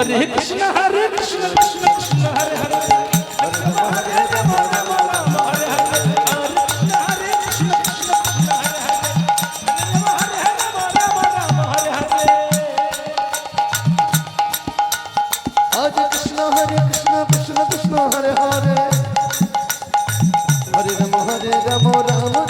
Hare Krishna Hare Krishna Krishna Krishna Hare Hare Hare Ram